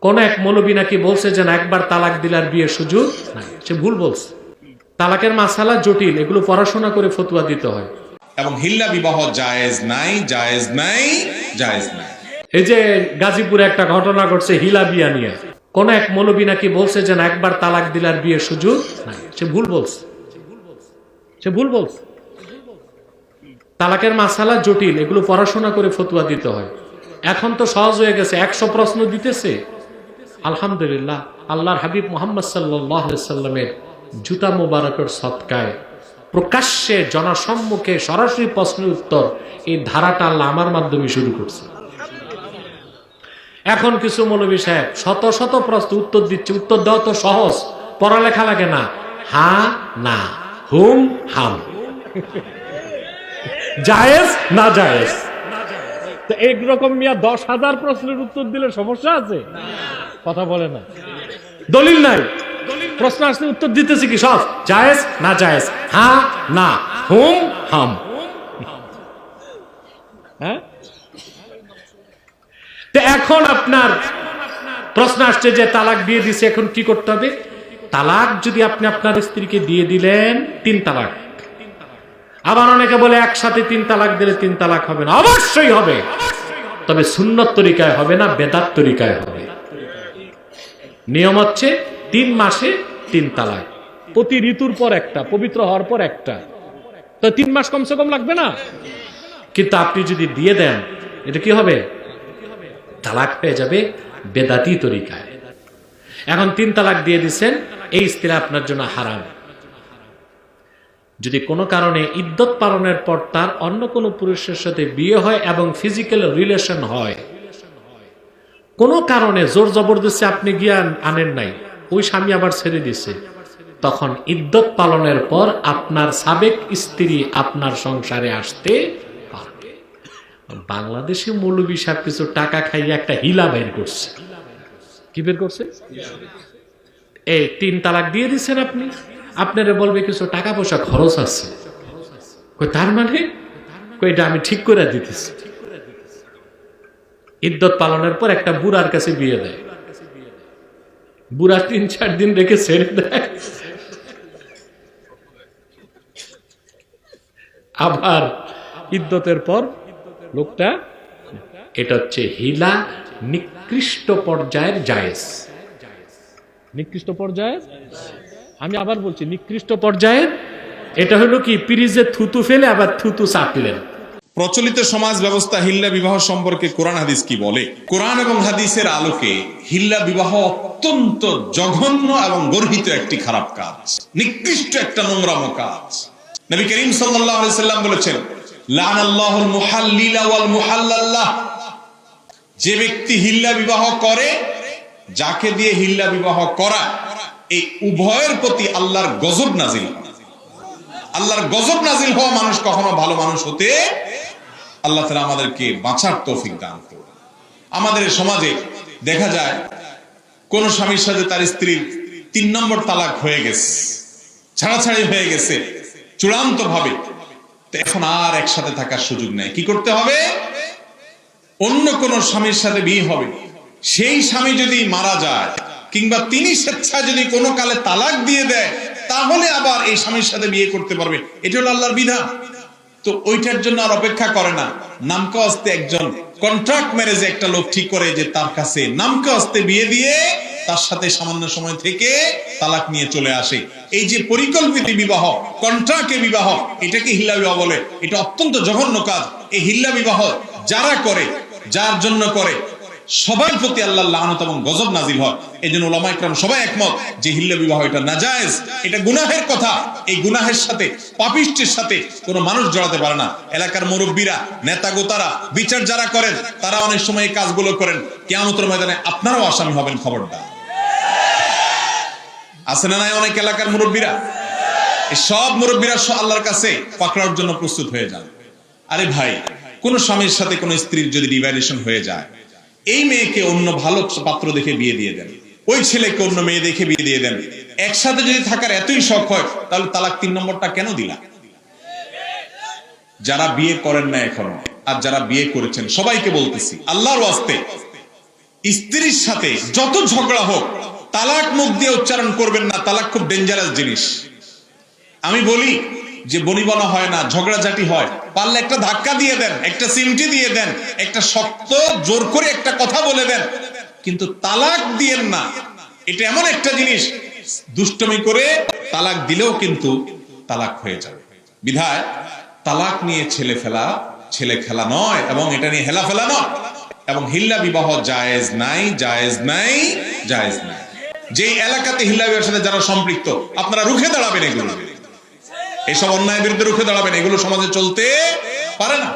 কোন এক মৌলবী নাকি বলছে যে না একবার তালাক দিলার বিয়ের সুযোগ নাই। সে ভুল বলছে। তালাকের মাসালা জটিল এগুলো পড়াশোনা করে ফতুয়া দিতে হয়। এবং হিল্লা বিবাহ জায়েজ নাই জায়েজ নাই জায়েজ নাই। এই যে গাজীপুরে একটা ঘটনা ঘটছে হিলা বিয়া নিয়ে। কোন এক মৌলবী নাকি বলছে যে না একবার তালাক দিলার বিয়ের সুযোগ নাই। সে ভুল বলছে। সে ভুল বলছে। তালাকের মাসালা জটিল এগুলো পড়াশোনা করে ফতুয়া দিতে হয়। এখন তো সহজ হয়ে গেছে। একশো প্রশ্ন দিতেছে। আলহামদুলিল্লাহ, আল্লাহর হাবিব মোহাম্মদ সাল্লাহ জুতা মুবারকের সৎকায়। প্রকাশ্যে জনসম্মুখে সরাসরি প্রশ্নের উত্তর এই ধারাটা আমার মাধ্যমে শুরু করছে। এখন কিছু মৌলবী সাহেব শত শত প্রশ্ন উত্তর দিচ্ছে, উত্তর দেওয়া তো সহজ, পড়ালেখা লাগে না। হা, না, হুম, হাম। জায়েজ না জায়েজ? তো এইরকম মিয়া দশ হাজার প্রশ্নের উত্তর দিলে সমস্যা আছে? কথা বলে না। দলিল নাই। প্রশ্ন আসলে উত্তর দিতেছি কি সব? জায়েজ না জায়েজ? হা, না। হুম, হাম। হ্যাঁ? এখন আপনার প্রশ্ন আসছে যে তালাক দিয়ে দিছে, এখন কি করতে হবে? তালাক যদি আপনি আপনার স্ত্রীকে দিয়ে দিলেন, তিন তালাক। আবার অনেকে বলে একসাথে তিন তালাক দিলে তিন তালাক হবে না। অবশ্যই হবে। তবে সুন্নত তরিকায় হবে না, বেদাত তরিকায় হবে। নিয়ম হচ্ছে তিন মাসে তিন তালাক। প্রতি ঋতুর পর একটা, পবিত্র হওয়ার পর একটা। তো তিন মাস কমসে কম লাগবে না? কিন্তু আপনি যদি দিয়ে দেন, এটা কি হবে? তালাক পেয়ে যাবে বেদাতি তরিকায়। এখন তিন তালাক দিয়ে দিচ্ছেন, এই স্ত্রী আপনার জন্য হারাম। যদি কোনো কারণে ইদ্যত পালনের পর তার অন্য কোনো পুরুষের সাথে বিয়ে হয় এবং ফিজিক্যাল রিলেশন হয় কোনো কারণে জোর জবরদস্তি আপনি আন- আনেন নাই, ওই স্বামী আবার ছেড়ে দিছে। তখন ইদ্যত পালনের পর আপনার সাবেক স্ত্রী আপনার সংসারে আসতে পারবে। বাংলাদেশে মৌলবী সাহেব কিছু টাকা খাইয়ে একটা হিলা বের করছে। কি বের করছে? এই তিন তালাক দিয়ে দিচ্ছেন আপনি। আপনারা বলবে কিছু টাকা পয়সা খরচ আছে। তার মানে? এটা আমি ঠিক করে দিতেছি। ইদ্যত পালনের পর একটা বুড়ার কাছে বিয়ে দেয়। বুড়া তিন, চার দিন রেখে ছেড়ে দেয়। আবার ইদ্যতের পর লোকটা, এটা হচ্ছে হিলা নিকৃষ্ট পর্যায়ের জায়েজ। নিকৃষ্ট পর্যায়ের? আমি আবার বলছি, নিকৃষ্ট পর্যায়ের? এটা হলো কি, পিরিজে থুতু ফেলে আবার থুতু চাপলেন। প্রচলিত সমাজ ব্যবস্থা হিল্লা বিবাহ সম্পর্কে কোরআন হাদিস কি বলে? কোরআন এবং হাদিসের আলোকে হিল্লা বিবাহ অত্যন্ত জঘন্য এবং গর্হিত একটি খারাপ কাজ। নিকৃষ্ট একটা নোংরাম কাজ। নবী করিম সাল্লাম বলেছেন যে ব্যক্তি হিল্লা বিবাহ করে, যাকে দিয়ে হিল্লা বিবাহ করা, এই উভয়ের প্রতি আল্লাহর গজব নাজিল আল্লাহর গজব নাজিল হওয়া মানুষ কখনো ভালো মানুষ হতে আল্লাহ তালা আমাদেরকে বাঁচার তৌফিক দান করুন। আমাদের সমাজে দেখা যায়, কোন স্বামীর সাথে তার স্ত্রীর তিন নম্বর তালাক হয়ে গেছে, ছাড়াছাড়ি হয়ে গেছে চূড়ান্ত ভাবে এখন আর একসাথে থাকার সুযোগ নেই। কি করতে হবে? অন্য কোন স্বামীর সাথে বিয়ে হবে। সেই স্বামী যদি মারা যায়, কিংবা তিনি স্বেচ্ছায় যদি কোনো কালে তালাক দিয়ে দেয়, তাহলে আবার এই স্বামীর সাথে বিয়ে করতে পারবে। এটা হলো আল্লাহর বিধান। তো ওইটার জন্য আর অপেক্ষা করে না। নামকা হস্তে একজন কন্ট্রাক্ট ম্যারেজে একটা লোক ঠিক করে যে তার কাছে নামকা হস্তে বিয়ে দিয়ে তার সাথে সামান্য সময় থেকে তালাক নিয়ে চলে আসে। এই যে পরিকল্পিত বিবাহ কন্ট্রাক্টে বিবাহ, এটাকে হিল্লা বিবাহ বলে। এটা অত্যন্ত জঘন্য কাজ। এই হিল্লা বিবাহ যারা করে, যার জন্য করে সবার প্রতি আল্লাহ লানত এবং গজব নাজিল হয়। এই জন্য ওলামা ইকরাম সবাই একমত যে হিল্লা বিবাহ এটা নাজায়েজ, এটা গুনাহের কথা। এই গুনাহের সাথে, পাপিষ্টের সাথে কোনো মানুষ জড়াতে পারে না। এলাকার মুরব্বীরা নেতা গোতারা বিচার যারা করেন, তারা অনেক সময় এই কাজগুলো করেন। কেয়ামতের ময়দানে আপনারাও আসামি হবেন খবরদার। আছে না নাই অনেক এলাকার মুরব্বীরা? সব মুরব্বীরা আল্লাহর কাছে পাকড়ার জন্য প্রস্তুত হয়ে যান। আরে ভাই, কোন স্বামীর সাথে কোন স্ত্রীর যদি ডিভাইডেশন হয়ে যায় এই মেয়েকে অন্য ভালো পাত্র দেখে বিয়ে দিয়ে দেন। ওই ছেলেকে অন্য মেয়ে দেখে বিয়ে দিয়ে দেন। একসাথে যদি থাকার এতই শখ হয়, তাহলে তালাক তিন নম্বরটা কেন দিলা? যারা বিয়ে করেন না এখনও, আর যারা বিয়ে করেছেন, সবাইকে বলতেছি, আল্লাহর ওয়াস্তে স্ত্রীর সাথে যত ঝগড়া হোক, তালাক মুখ দিয়ে উচ্চারণ করবেন না, তালাক খুব ডেঞ্জারাস জিনিস। আমি বলি যে বনিবনা হয় না, ঝগড়াঝাটি হয়, পারলে একটা ধাক্কা দিয়ে দেন, একটা সিমটি দিয়ে দেন, একটা শক্ত, জোর করে একটা কথা বলে দেন, কিন্তু তালাক দিয়েন না। এটা এমন একটা জিনিস, দুষ্টমি করে তালাক দিলেও কিন্তু তালাক হয়ে যাবে। বিধায়, তালাক নিয়ে ছেলে ফেলা, ছেলে খেলা নয়, এবং এটা নিয়ে হেলা ফেলা নয়, এবং হিল্লা বিবাহ জায়েজ নাই জায়েজ নাই জায়েজ নাই। যে এলাকাতে হিল্লা বিবাহের সাথে যারা সম্পৃক্ত, আপনারা রুখে দাঁড়াবেন এগুলো এসব অন্যায়ের বিরুদ্ধে রুখে দাঁড়াবেন এগুলো সমাজে চলতে পারে না।